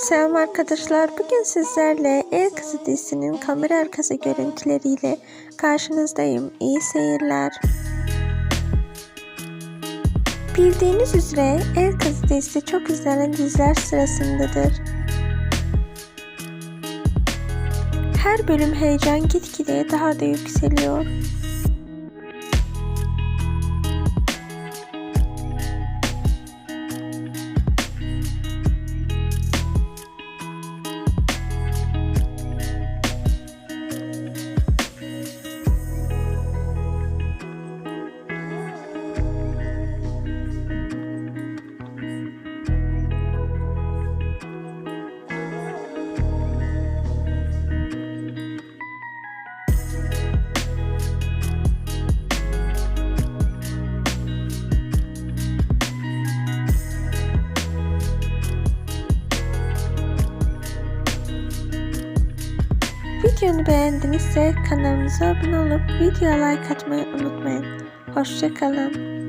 Selam arkadaşlar. Bugün sizlerle El Kızı dizisinin kamera arkası görüntüleriyle karşınızdayım. İyi seyirler. Bildiğiniz üzere El Kızı dizisi çok izlenen diziler sırasındadır. Her bölüm heyecan gitgide daha da yükseliyor. Videonu beğendinizse kanalımıza abone olup videoya like atmayı unutmayın. Hoşçakalın.